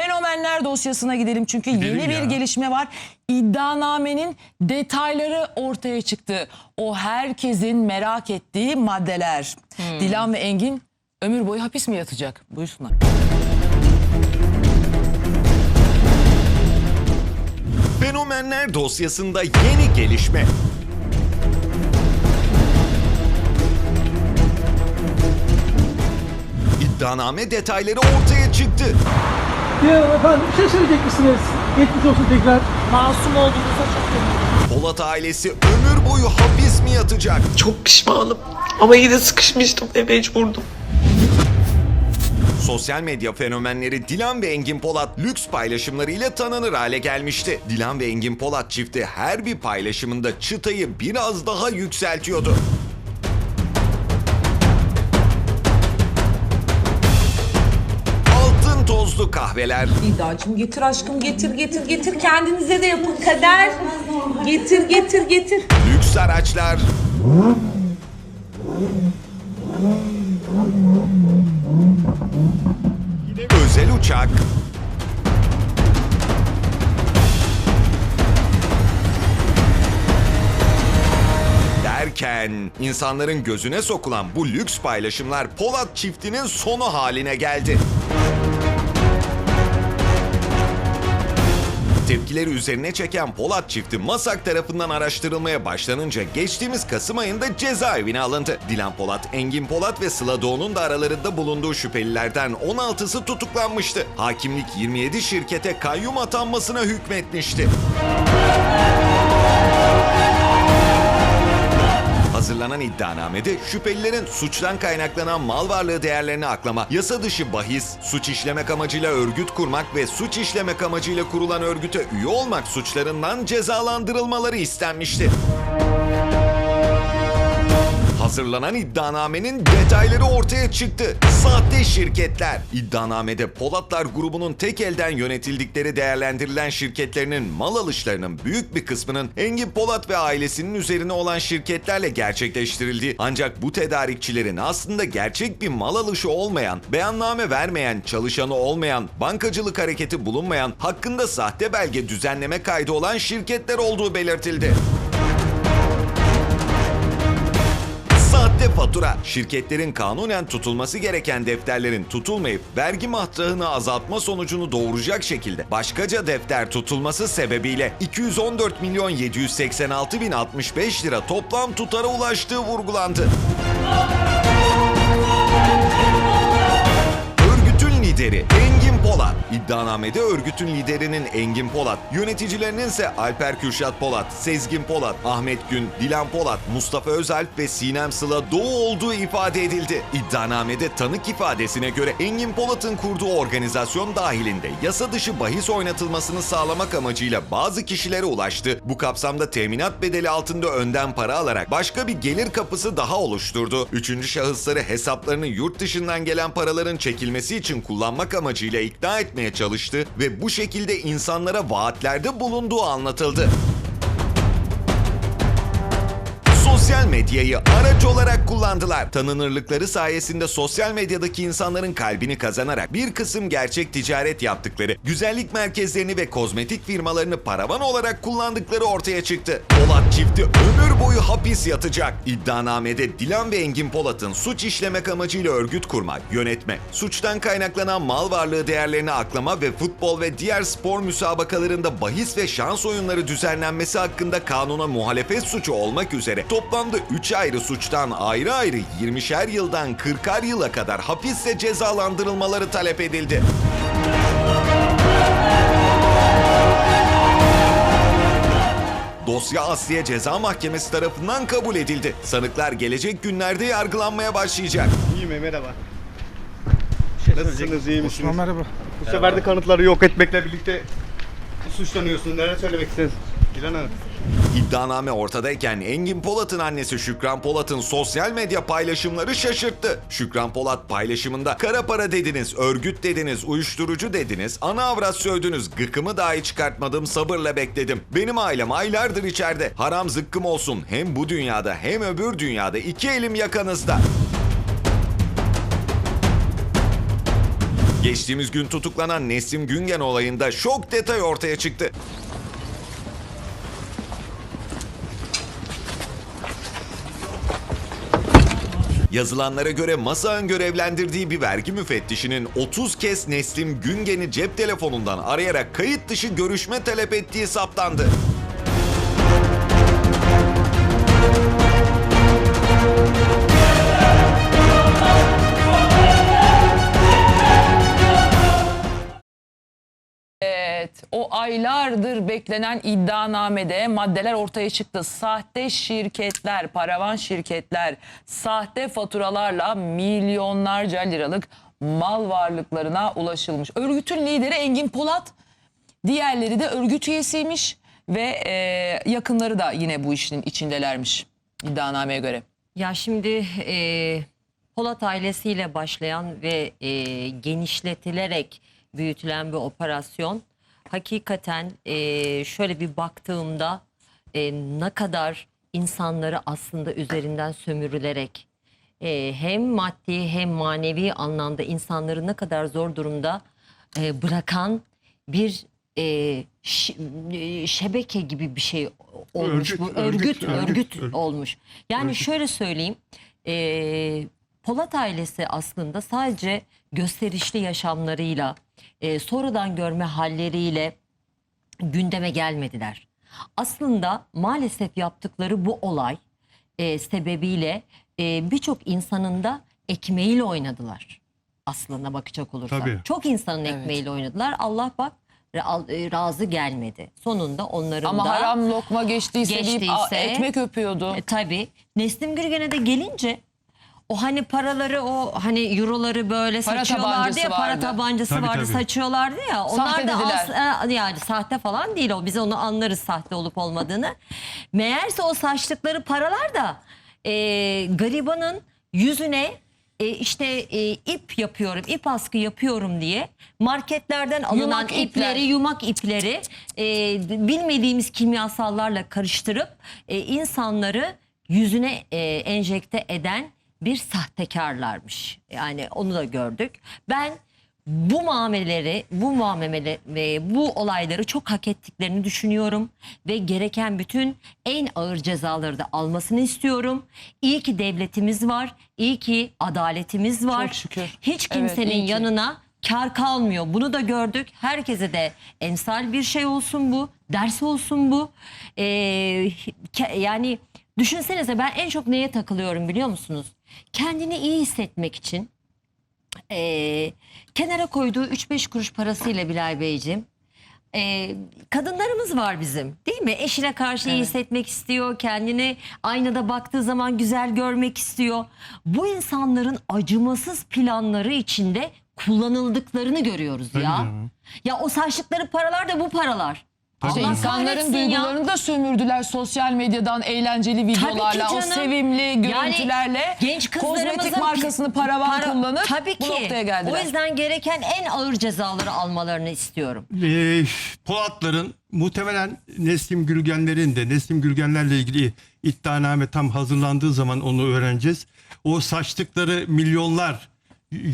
Fenomenler dosyasına gidelim çünkü Gidelim yeni bir ya. gelişme var. İddianamenin detayları ortaya çıktı. O herkesin merak ettiği maddeler. Hmm. Dilan ve Engin ömür boyu hapis mi yatacak? Buyursunlar. Fenomenler dosyasında yeni gelişme. İddianame detayları ortaya çıktı. Ya efendim bir şey söyleyecek misiniz? Geçmiş olsun tekrar. Masum olduğunuza çok eminim. Polat ailesi ömür boyu hapis mi yatacak? Çok pişmanım. Ama yine sıkışmıştım ve mecburdum. Sosyal medya fenomenleri Dilan ve Engin Polat lüks paylaşımlarıyla tanınır hale gelmişti. Dilan ve Engin Polat çifti her bir paylaşımında çıtayı biraz daha yükseltiyordu. Kahveler, İdacım getir aşkım getir getir getir kendinize de yapın kader. Getir getir getir. lüks araçlar, özel uçak, derken insanların gözüne sokulan bu lüks paylaşımlar Polat çiftinin sonu haline geldi. Tepkileri üzerine çeken Polat çifti Masak tarafından araştırılmaya başlanınca geçtiğimiz Kasım ayında cezaevine alındı. Dilan Polat, Engin Polat ve Sıla Doğu'nun da aralarında bulunduğu şüphelilerden 16'sı tutuklanmıştı. Hakimlik 27 şirkete kayyum atanmasına hükmetmişti. Hazırlanan iddianamede şüphelilerin suçtan kaynaklanan mal varlığı değerlerini aklama, yasa dışı bahis, suç işlemek amacıyla örgüt kurmak ve suç işlemek amacıyla kurulan örgüte üye olmak suçlarından cezalandırılmaları istenmişti. Hazırlanan iddianamenin detayları ortaya çıktı. Sahte şirketler. İddianamede Polatlar grubunun tek elden yönetildikleri değerlendirilen şirketlerinin mal alışlarının büyük bir kısmının Engin Polat ve ailesinin üzerine olan şirketlerle gerçekleştirildiği ancak bu tedarikçilerin aslında gerçek bir mal alışı olmayan, beyanname vermeyen, çalışanı olmayan, bankacılık hareketi bulunmayan, hakkında sahte belge düzenleme kaydı olan şirketler olduğu belirtildi. Sahte fatura. Şirketlerin kanunen tutulması gereken defterlerin tutulmayıp vergi matrahını azaltma sonucunu doğuracak şekilde başkaca defter tutulması sebebiyle 214 milyon 786 bin 65 lira toplam tutara ulaştığı vurgulandı. Örgütün lideri Engin Polat. İddianamede örgütün liderinin Engin Polat, yöneticilerinin ise Alper Kürşat Polat, Sezgin Polat, Ahmet Gün, Dilan Polat, Mustafa Özalp ve Sinem Sıla Doğu olduğu ifade edildi. İddianamede tanık ifadesine göre Engin Polat'ın kurduğu organizasyon dahilinde yasa dışı bahis oynatılmasını sağlamak amacıyla bazı kişilere ulaştı. Bu kapsamda teminat bedeli altında önden para alarak başka bir gelir kapısı daha oluşturdu. Üçüncü şahısları hesaplarını yurt dışından gelen paraların çekilmesi için kullanmak amacıyla ikna etmeye çalıştı ve bu şekilde insanlara vaatlerde bulunduğu anlatıldı. Sosyal medyayı araç olarak kullandılar. Tanınırlıkları sayesinde sosyal medyadaki insanların kalbini kazanarak bir kısım gerçek ticaret yaptıkları, güzellik merkezlerini ve kozmetik firmalarını paravan olarak kullandıkları ortaya çıktı. Polat çifti ömür boyu hapis yatacak. İddianamede Dilan ve Engin Polat'ın suç işlemek amacıyla örgüt kurmak, yönetme, suçtan kaynaklanan mal varlığı değerlerini aklama ve futbol ve diğer spor müsabakalarında bahis ve şans oyunları düzenlenmesi hakkında kanuna muhalefet suçu olmak üzere toplamda 3 ayrı suçtan ayrı ayrı 20'şer yıldan 40'ar yıla kadar hapiste cezalandırılmaları talep edildi. Dosya Asliye Ceza Mahkemesi tarafından kabul edildi. Sanıklar gelecek günlerde yargılanmaya başlayacak. İyiyim merhaba. Nasılsınız iyi misiniz? Osman merhaba. Bu sefer de kanıtları yok etmekle birlikte suçlanıyorsunuz. Neler söylemek istersiniz? İlhan Hanım. İddianame ortadayken Engin Polat'ın annesi Şükran Polat'ın sosyal medya paylaşımları şaşırttı. Şükran Polat paylaşımında kara para dediniz, örgüt dediniz, uyuşturucu dediniz, ana avrat sövdünüz, gıkımı dahi çıkartmadım sabırla bekledim. Benim ailem aylardır içeride. Haram zıkkım olsun hem bu dünyada hem öbür dünyada iki elim yakanızda. Geçtiğimiz gün tutuklanan Neslim Güngen olayında şok detay ortaya çıktı. Yazılanlara göre Masa'nın görevlendirdiği bir vergi müfettişinin 30 kez Neslim Güngen'i cep telefonundan arayarak kayıt dışı görüşme talep ettiği saptandı. Aylardır beklenen iddianamede maddeler ortaya çıktı. Sahte şirketler, paravan şirketler, sahte faturalarla milyonlarca liralık mal varlıklarına ulaşılmış. Örgütün lideri Engin Polat, diğerleri de örgüt üyesiymiş ve e, yakınları da yine bu işin içindelermiş iddianameye göre. Ya şimdi e, Polat ailesiyle başlayan ve e, genişletilerek büyütülen bir operasyon hakikaten e, şöyle bir baktığımda e, ne kadar insanları aslında üzerinden sömürülerek e, hem maddi hem manevi anlamda insanları ne kadar zor durumda e, bırakan bir e, şebeke gibi bir şey olmuş Örgüt, bu örgüt, örgüt örgüt, örgüt, örgüt. olmuş. Yani şöyle söyleyeyim. e, Polat ailesi aslında sadece gösterişli yaşamlarıyla, e, sonradan görme halleriyle gündeme gelmediler. Aslında maalesef yaptıkları bu olay e, sebebiyle e, birçok insanın da ekmeğiyle oynadılar. Aslına bakacak olursak. Tabii. Çok insanın ekmeğiyle oynadılar. Allah bak e, razı gelmedi. Sonunda onların Ama da haram lokma geçtiyse, deyip Geçtiyse- a, ekmek öpüyordu. e, tabii. Neslim Gürgen'e de gelince o hani paraları o hani euroları böyle Para saçıyorlardı ya para vardı. tabancası Tabii, vardı tabii. saçıyorlardı ya. Onlar Sahte da dediler. as- e, yani sahte falan değil o biz onu anlarız sahte olup olmadığını. Meğerse o saçtıkları paralar da e, garibanın yüzüne e, işte e, ip yapıyorum, ip askı yapıyorum diye marketlerden alınan Yumak ipler. ipleri, yumak ipleri e, bilmediğimiz kimyasallarla karıştırıp e, insanları yüzüne e, enjekte eden bir sahtekarlarmış. Yani onu da gördük. Ben bu muameleleri, bu muamele ve bu olayları çok hak ettiklerini düşünüyorum ve gereken bütün en ağır cezaları da almasını istiyorum. İyi ki devletimiz var, iyi ki adaletimiz var. Çok şükür. Hiç Evet, kimsenin ki. yanına kar kalmıyor. Bunu da gördük. Herkese de emsal bir şey olsun bu. Ders olsun bu. Ee, yani düşünsenize ben en çok neye takılıyorum biliyor musunuz? Kendini iyi hissetmek için ee, kenara koyduğu 3-5 kuruş parasıyla Bilal Beyciğim ee, kadınlarımız var bizim değil mi? Eşine karşı iyi hissetmek istiyor. Kendini aynada baktığı zaman güzel görmek istiyor. Bu insanların acımasız planları içinde kullanıldıklarını görüyoruz ya. Ya o saçtıkları paralar da bu paralar. İşte Allah insanların kahretsin ya. duygularını da sömürdüler sosyal medyadan eğlenceli videolarla, o canım. sevimli Yani görüntülerle. genç kızlarımızın kozmetik markasını paravan para- kullanıp tabii bu ki. noktaya geldiler. O yüzden gereken en ağır cezaları almalarını istiyorum. Ee, Polatların muhtemelen Neslim Gürgenlerin de Neslim Gürgenlerle ilgili iddianame tam hazırlandığı zaman onu öğreneceğiz. O saçtıkları milyonlar,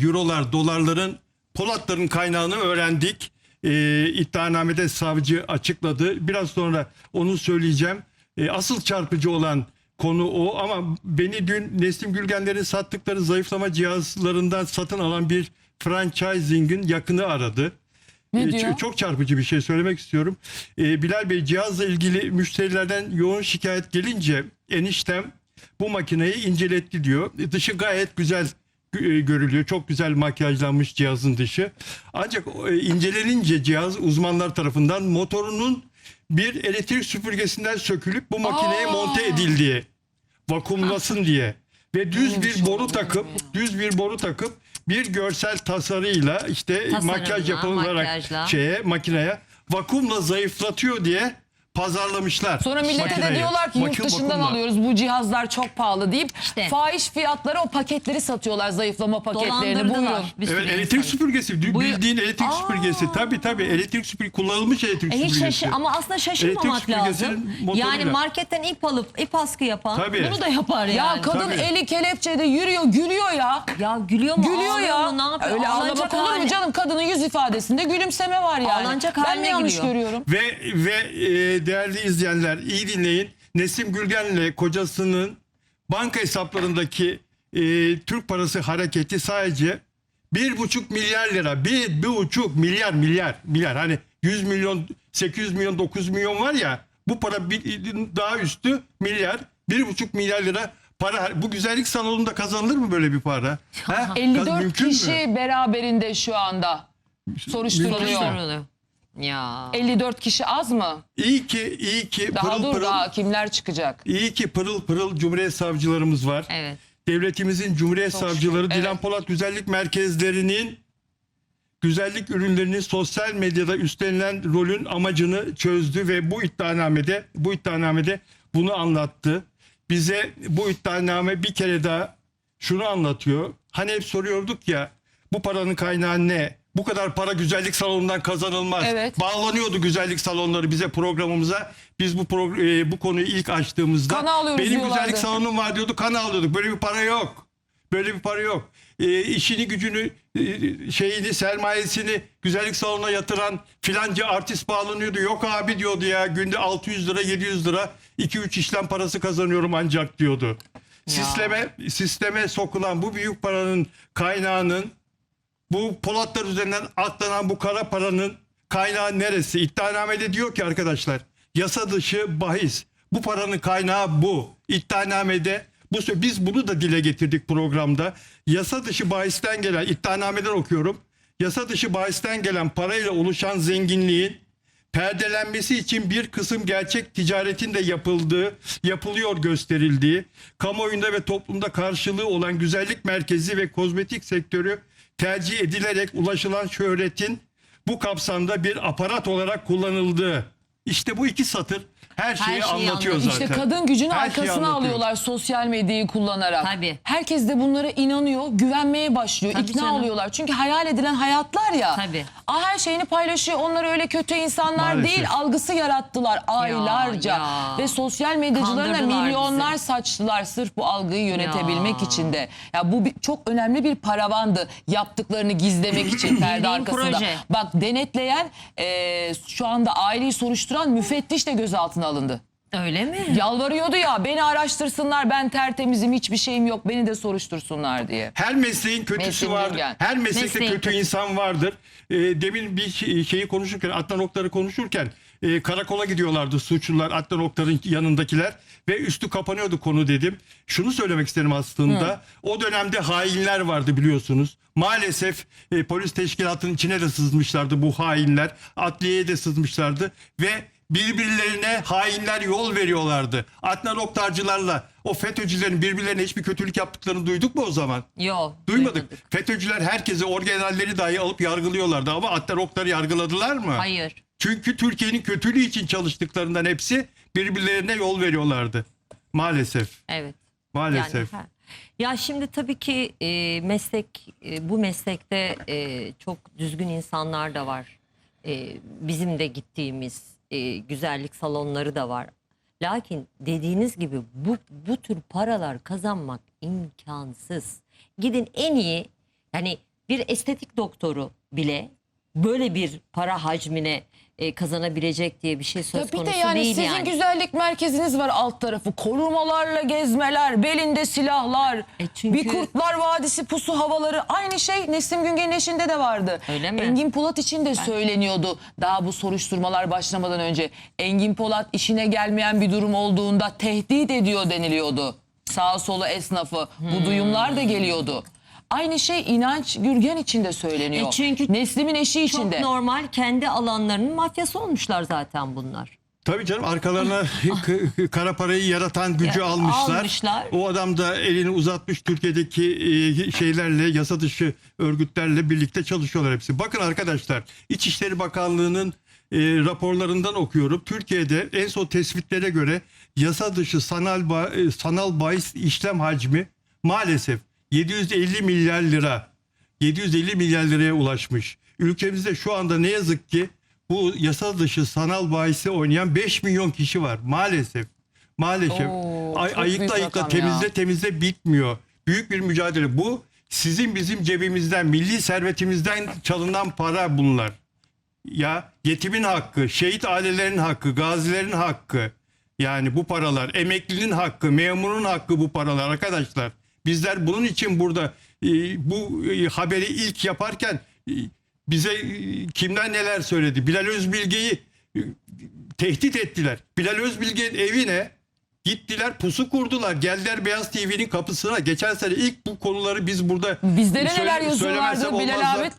eurolar, dolarların Polatların kaynağını öğrendik. Ee, iddianamede savcı açıkladı. Biraz sonra onu söyleyeceğim. Ee, asıl çarpıcı olan konu o ama beni dün Neslim Gürgenler'in sattıkları zayıflama cihazlarından satın alan bir franchising'in yakını aradı. Ne Ee, diyor? Çok çarpıcı bir şey söylemek istiyorum. Bilal Bey cihazla ilgili müşterilerden yoğun şikayet gelince eniştem bu makineyi inceletti diyor. E, Dışı gayet güzel e, görülüyor. Çok güzel makyajlanmış cihazın dışı. Ancak e, incelenince cihaz uzmanlar tarafından motorunun bir elektrik süpürgesinden sökülüp bu makineye Aa! monte edildiği vakumlasın diye ve düz bir boru takıp düz bir boru takıp bir görsel tasarıyla işte Tasarımla, makyaj yapılarak makyajla. şeye makineye vakumla zayıflatıyor diye pazarlamışlar. Sonra millete de diyorlar ki yurt dışından bakımla. alıyoruz bu cihazlar çok pahalı deyip İşte. fahiş fiyatlara o paketleri satıyorlar zayıflama paketlerini buyurun. Dolandırdılar. bir sürü Evet elektrik insanı. süpürgesi. Dü- Buyur- Bildiğin elektrik Aa. süpürgesi. Tabii tabii elektrik süpürgesi. Kullanılmış elektrik E hiç süpürgesi. şaşı ama aslında şaşırmamak Elektrik süpürgesinin lazım. motoruyla. Yani marketten ip alıp ip askı yapan Tabii. bunu da yapar Ya yani. kadın Tabii. eli kelepçede yürüyor gülüyor ya. Ya gülüyor mu? Gülüyor ağlıyor ya. mu? Ne yapıyor? Öyle Ağlanacak ağlamak olur mu hali- canım? Kadının yüz ifadesinde gülümseme var yani. Ağlanacak ben mi yanlış gülüyor. görüyorum? Ve ve e, değerli izleyenler iyi dinleyin. Nesim Gülgen'le kocasının banka hesaplarındaki e, Türk parası hareketi sadece bir buçuk milyar lira. Bir, bir buçuk milyar milyar milyar. Hani 100 milyon 800 milyon 900 milyon var ya bu para bir, daha üstü milyar. Bir buçuk milyar lira para. Bu güzellik salonunda kazanılır mı böyle bir para? Ha? 54 Mümkün mü? kişi beraberinde şu anda soruşturuluyor. Ya. 54 kişi az mı? İyi ki iyi ki Daha pırıl dur pırıl daha kimler çıkacak? İyi ki pırıl pırıl Cumhuriyet savcılarımız var. Evet. Devletimizin Cumhuriyet Çok savcıları şükür, Dilan evet. Polat güzellik merkezlerinin güzellik ürünlerini sosyal medyada üstlenilen rolün amacını çözdü ve bu iddianamede bu iddianamede bunu anlattı. Bize bu iddianame bir kere daha şunu anlatıyor. Hani hep soruyorduk ya bu paranın kaynağı ne? Bu kadar para güzellik salonundan kazanılmaz. Evet. Bağlanıyordu güzellik salonları bize programımıza. Biz bu progr- e, bu konuyu ilk açtığımızda Kan alıyoruz benim diyorlardı. güzellik salonum var diyordu. Kan alıyorduk. Böyle bir para yok. Böyle bir para yok. E, işini gücünü e, şeyini sermayesini güzellik salonuna yatıran filanca artist bağlanıyordu. Yok abi diyordu ya günde 600 lira 700 lira 2-3 işlem parası kazanıyorum ancak diyordu. Sisteme sisteme sokulan bu büyük paranın kaynağının bu Polatlar üzerinden atlanan bu kara paranın kaynağı neresi? İddianamede diyor ki arkadaşlar yasa dışı bahis. Bu paranın kaynağı bu. İddianamede bu biz bunu da dile getirdik programda. Yasa dışı bahisten gelen iddianameden okuyorum. Yasa dışı bahisten gelen parayla oluşan zenginliğin perdelenmesi için bir kısım gerçek ticaretin de yapıldığı, yapılıyor gösterildiği, kamuoyunda ve toplumda karşılığı olan güzellik merkezi ve kozmetik sektörü tercih edilerek ulaşılan şöhretin bu kapsamda bir aparat olarak kullanıldığı. İşte bu iki satır her şeyi, şeyi anlatıyor anlatıyor. zaten. İşte kadın gücünü Her şeyi arkasına anlatıyor. alıyorlar sosyal medyayı kullanarak. Tabii. Herkes de bunlara inanıyor, güvenmeye başlıyor, Tabii ikna canım. oluyorlar. Çünkü hayal edilen hayatlar ya. Tabii. Aa, her şeyini paylaşıyor. Onlar öyle kötü insanlar Maalesef. değil. Algısı yarattılar aylarca. ya. Ve sosyal medyacılarına Kandırdılar milyonlar bizi. saçtılar sırf bu algıyı yönetebilmek Ya. için de. Ya bu bir- çok önemli bir paravandı yaptıklarını gizlemek için perde Bildiğin arkasında. proje. Bak denetleyen e, şu anda aileyi soruşturan müfettiş de gözaltına alındı. Öyle mi? Yalvarıyordu ya beni araştırsınlar ben tertemizim hiçbir şeyim yok beni de soruştursunlar diye. Her mesleğin kötüsü Mesleğin vardır. Gülgen. Her meslekte Mesleğin kötü kötüsü. insan vardır. Ee, demin bir şey- şeyi konuşurken, Adnan Oktar'ı konuşurken e, karakola gidiyorlardı suçlular, Adnan Oktar'ın yanındakiler ve üstü kapanıyordu konu dedim. Şunu söylemek isterim aslında. O dönemde hainler vardı biliyorsunuz. Maalesef e, polis teşkilatının içine de sızmışlardı bu hainler. Adliyeye de sızmışlardı ve birbirlerine hainler yol veriyorlardı. Adnan Oktarcılarla o FETÖ'cülerin birbirlerine hiçbir kötülük yaptıklarını duyduk mu o zaman? Yok. Duymadık. FETÖ'cüler herkese organelleri dahi alıp yargılıyorlardı ama Adnan Oktar'ı yargıladılar mı? Hayır. Çünkü Türkiye'nin kötülüğü için çalıştıklarından hepsi birbirlerine yol veriyorlardı. Maalesef. Evet. Maalesef. Yani, ha. ya şimdi tabii ki e, meslek e, bu meslekte e, çok düzgün insanlar da var. E, bizim de gittiğimiz e, güzellik salonları da var. Lakin dediğiniz gibi bu bu tür paralar kazanmak imkansız. Gidin en iyi yani bir estetik doktoru bile böyle bir para hacmine e, kazanabilecek diye bir şey söz Ya bir konusu de yani değil sizin yani. güzellik merkeziniz var alt tarafı. Korumalarla gezmeler, belinde silahlar, E çünkü- bir kurtlar vadisi pusu havaları. Aynı şey Nesim Güngen'in eşinde de vardı. Öyle mi? Engin Polat için de söyleniyordu daha bu soruşturmalar başlamadan önce. Engin Polat işine gelmeyen bir durum olduğunda tehdit ediyor deniliyordu. Sağ solu esnafı. Hmm. Bu duyumlar da geliyordu. Aynı şey İnanç Gürgen için de söyleniyor. E çünkü Neslim'in eşi için Çok de. normal kendi alanlarının mafyası olmuşlar zaten bunlar. Tabii canım arkalarına kara parayı yaratan gücü Ya, almışlar. almışlar. O adam da elini uzatmış Türkiye'deki e, şeylerle yasa dışı örgütlerle birlikte çalışıyorlar hepsi. Bakın arkadaşlar İçişleri Bakanlığı'nın raporlarından okuyorum. Türkiye'de en son tespitlere göre yasa dışı sanal ba- e, sanal bahis işlem hacmi maalesef 750 milyar lira 750 milyar liraya ulaşmış. Ülkemizde şu anda ne yazık ki bu yasa dışı sanal bahisi oynayan 5 milyon kişi var maalesef. Maalesef. Oo, Ay, ayıkla ayıkla temizle ya. temizle bitmiyor. Büyük bir mücadele. Bu sizin bizim cebimizden, milli servetimizden çalınan para bunlar. Ya yetimin hakkı, şehit ailelerin hakkı, gazilerin hakkı. Yani bu paralar, emeklinin hakkı, memurun hakkı bu paralar arkadaşlar. Bizler bunun için burada e, bu e, haberi ilk yaparken e, bize kimden neler söyledi? Bilal Özbilge'yi tehdit ettiler. Bilal Özbilge'nin evine gittiler pusu kurdular. Geldiler Beyaz TV'nin kapısına. Geçen sene ilk bu konuları biz burada Bizlere söyle- neler yazıyorlardı Bilal abi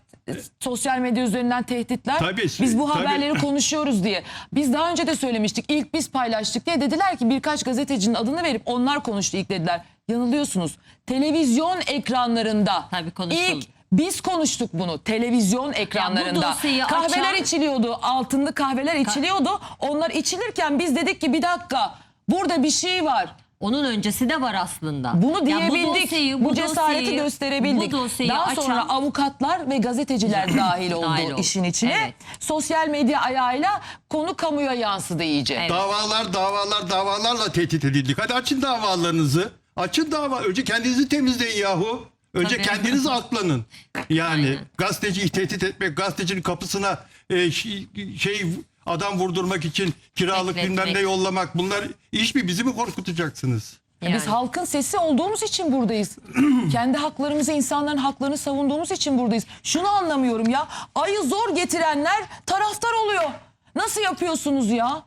sosyal medya üzerinden tehditler. Tabii, biz bu tabii. haberleri konuşuyoruz diye. Biz daha önce de söylemiştik. İlk biz paylaştık diye dediler ki birkaç gazetecinin adını verip onlar konuştu ilk dediler. Yanılıyorsunuz. Televizyon ekranlarında Tabii konuşuldu. ilk biz konuştuk bunu televizyon ekranlarında. dosyayı kahveler açan- içiliyordu. Altınlı kahveler içiliyordu. Onlar içilirken biz dedik ki bir dakika burada bir şey var. Onun öncesi de var aslında. Bunu Ya diyebildik. dosyayı- bu, cesareti dosyayı- gösterebildik. Bu dosyayı Daha açan- sonra avukatlar ve gazeteciler dahil oldu Dahil oldu. işin içine. Evet. Sosyal medya ayağıyla konu kamuya yansıdı iyice. Evet. Davalar, davalar, davalarla tehdit edildik. Hadi açın davalarınızı. Açın dava. Önce kendinizi temizleyin yahu. Önce Tabii. kendiniz aklanın. Yani Aynen. gazeteciyi tehdit etmek, gazetecinin kapısına e, şey, şey adam vurdurmak için kiralık Bekletmek. bilmem ne yollamak bunlar iş mi? Bizi mi korkutacaksınız? Biz Yani. halkın sesi olduğumuz için buradayız. Kendi haklarımızı, insanların haklarını savunduğumuz için buradayız. Şunu anlamıyorum ya. Ayı zor getirenler taraftar oluyor. Nasıl yapıyorsunuz ya?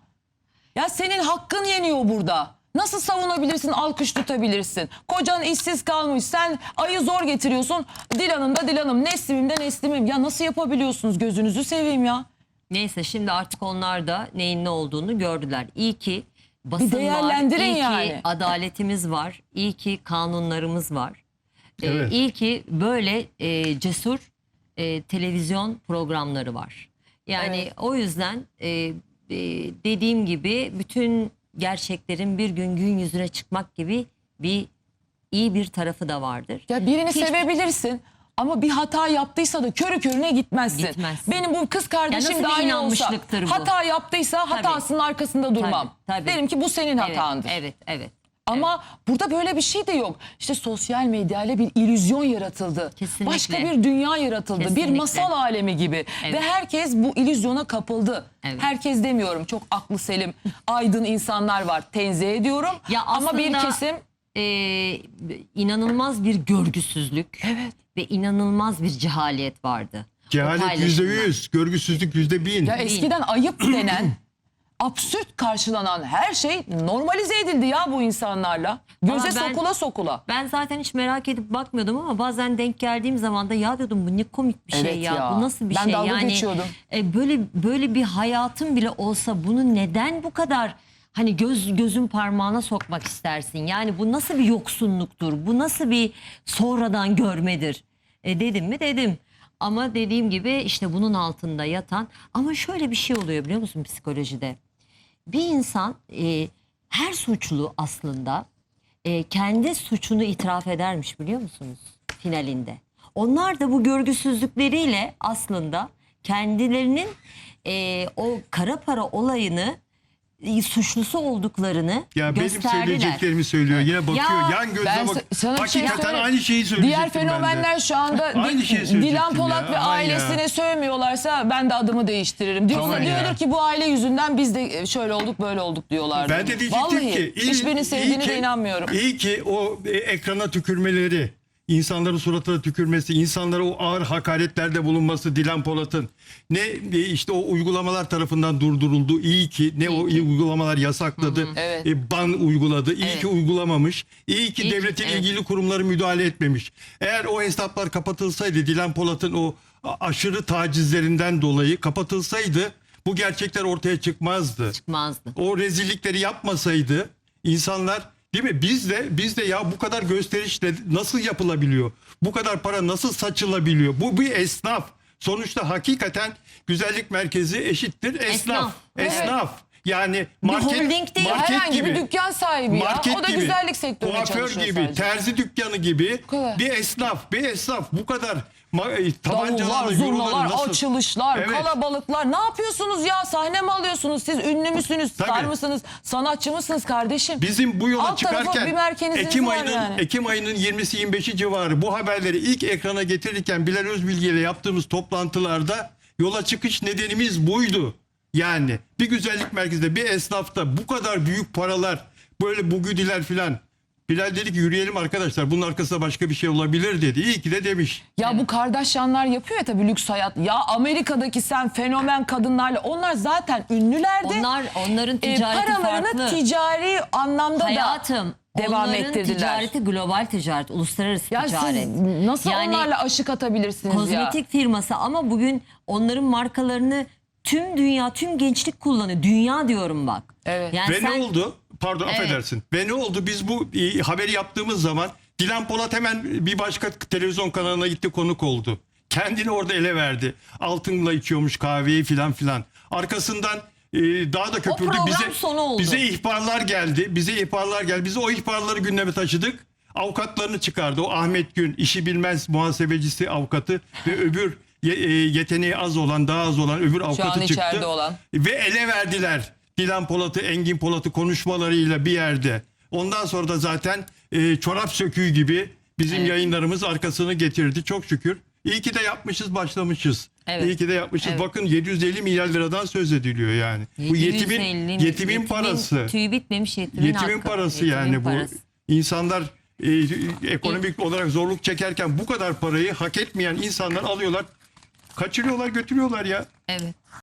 Ya senin hakkın yeniyor burada. Nasıl savunabilirsin, alkış tutabilirsin? Kocan işsiz kalmış, sen ayı zor getiriyorsun. Dilan'ım da Dilan'ım, Neslim'im de Neslim'im. Ya nasıl yapabiliyorsunuz? Gözünüzü seveyim ya. Neyse şimdi artık onlar da neyin ne olduğunu gördüler. İyi ki basın var, değerlendirin iyi yani. ki adaletimiz var, iyi ki kanunlarımız var. Ee, Evet. iyi ki böyle e, cesur e, televizyon programları var. Yani Evet. o yüzden e, e, dediğim gibi bütün gerçeklerin bir gün gün yüzüne çıkmak gibi bir iyi bir tarafı da vardır. Ya birini Hiç- sevebilirsin ama bir hata yaptıysa da körü körüne gitmezsin. Gitmezsin. Benim bu kız kardeşim de aynı olsa bu? hata yaptıysa hatasının arkasında durmam. Tabii, tabii. Derim ki bu senin Evet, hatandır. evet, evet. Ama burada böyle bir şey de yok. İşte sosyal medyayla bir illüzyon yaratıldı. Kesinlikle. Başka bir dünya yaratıldı. Bir Kesinlikle. masal alemi gibi. Evet. Ve herkes bu illüzyona kapıldı. Evet. Herkes demiyorum. Çok aklı selim, aydın insanlar var. Tenzih ediyorum. Ya Ama bir aslında- kesim e, inanılmaz bir görgüsüzlük Evet. ve inanılmaz bir cehalet vardı. O Cehalet yüzde yüz, görgüsüzlük yüzde bin. Ya eskiden ayıp denen, absürt karşılanan her şey normalize edildi ya bu insanlarla. Göze Ama ben- sokula sokula. Ben zaten hiç merak edip bakmıyordum ama bazen denk geldiğim zaman da ya diyordum bu ne komik bir şey Evet ya. ya. Bu nasıl bir Ben şey dalga yani geçiyordum. e, böyle böyle bir hayatın bile olsa bunu neden bu kadar hani göz gözün parmağına sokmak istersin? Yani bu nasıl bir yoksunluktur? Bu nasıl bir sonradan görmedir? E, dedim mi dedim. Ama dediğim gibi işte bunun altında yatan ama şöyle bir şey oluyor biliyor musun psikolojide? Bir insan e, her suçlu aslında e, kendi suçunu itiraf edermiş biliyor musunuz finalinde. Onlar da bu görgüsüzlükleriyle aslında kendilerinin e, o kara para olayını suçlusu olduklarını Ya benim gösterdiler. söyleyeceklerimi söylüyor. Yine bakıyor. Ya, Yan gözle Ben bak. şey Hakikaten söyleyeyim. aynı şeyi söyleyecektim Diğer ben fenomenler şu anda Aynı şeyi Dilan Polat ya, ve aman ailesine ya. sövmüyorlarsa ben de adımı değiştiririm. Diyorsa Aman ya. diyordur ki bu aile yüzünden biz de şöyle olduk böyle olduk diyorlar. Ben de diyecektim Vallahi, ki iyi- hiçbirini iyi sevdiğine ki- de inanmıyorum. İyi ki o e, ekrana tükürmeleri, insanların suratına tükürmesi, insanlara o ağır hakaretlerde bulunması Dilan Polat'ın ne e, işte o uygulamalar tarafından durduruldu. İyi ki ne o uygulamalar yasakladı. Evet. e, ban uyguladı. İyi Evet. ki uygulamamış. İyi ki İyi ki, devletin evet. ilgili kurumları müdahale etmemiş. Eğer o hesaplar kapatılsaydı Dilan Polat'ın o aşırı tacizlerinden dolayı kapatılsaydı bu gerçekler ortaya çıkmazdı Çıkmazdı. o rezillikleri yapmasaydı insanlar değil mi? Biz de biz de ya bu kadar gösterişle nasıl yapılabiliyor? Bu kadar para nasıl saçılabiliyor? Bu bir esnaf. Sonuçta hakikaten güzellik merkezi eşittir esnaf. Esnaf. Esnaf. Yani market, holding değil, market herhangi bir gibi. dükkan sahibi ya. Market O da gibi, güzellik sektöründe kuaför çalışıyor gibi, sadece. terzi dükkanı gibi bir esnaf, bir esnaf bu kadar e, Davullar, tabancalarla, zurnalar, nasıl... açılışlar, Evet. kalabalıklar. Ne yapıyorsunuz ya? Sahne mi alıyorsunuz? Siz ünlü müsünüz? Tabii. Star mısınız? Sanatçı mısınız kardeşim? Bizim bu yola Alt tarafı çıkarken bir merkeziniz Ekim var ayının yani. Ekim ayının 20'si 25'i civarı bu haberleri ilk ekrana getirirken Bilal Özbilgi ile yaptığımız toplantılarda yola çıkış nedenimiz buydu. Yani bir güzellik merkezinde bir esnafta bu kadar büyük paralar böyle bugüdiler filan. Bilal dedi ki yürüyelim arkadaşlar bunun arkasında başka bir şey olabilir dedi. İyi ki de demiş. Ya bu Kardashianlar yapıyor ya tabii lüks hayat. Ya Amerika'daki sen fenomen kadınlarla onlar zaten ünlülerdi. Onlar onların E, ticareti paralarını farklı. ticari anlamda Hayatım da devam onların ettirdiler. ticareti global ticaret, uluslararası Ya ticaret. siz nasıl Yani onlarla aşık atabilirsiniz ya? kozmetik firması ama bugün onların markalarını tüm dünya, tüm gençlik kullanıyor. Dünya diyorum bak. Evet. Yani Ve sen ne oldu? Pardon Evet. affedersin. Ve ne oldu? Biz bu e, haberi yaptığımız zaman Dilan Polat hemen bir başka televizyon kanalına gitti konuk oldu. Kendini orada ele verdi. Altınla içiyormuş kahveyi filan filan. Arkasından e, daha da köpürdü. bize, sonu oldu. Bize ihbarlar geldi. Bize ihbarlar geldi. Biz o ihbarları gündeme taşıdık. Avukatlarını çıkardı. O Ahmet Gün işi bilmez muhasebecisi avukatı ve öbür yeteneği az olan daha az olan öbür avukatı çıktı. olan. Ve ele verdiler. Dilan Polat'ı, Engin Polat'ı konuşmalarıyla bir yerde. Ondan sonra da zaten e, çorap söküğü gibi bizim yayınlarımız arkasını getirdi çok şükür. İyi ki de yapmışız, başlamışız. Evet. İyi ki de yapmışız. Evet. Bakın 750 milyar liradan söz ediliyor yani. Bu yetimin 750 yetimin parası. Tüyü bitmemiş yetimin, Yetimin hakkı. parası Yetimin yani parası. bu. İnsanlar e, ekonomik olarak zorluk çekerken bu kadar parayı hak etmeyen insanlar alıyorlar, kaçırıyorlar, götürüyorlar ya. Evet.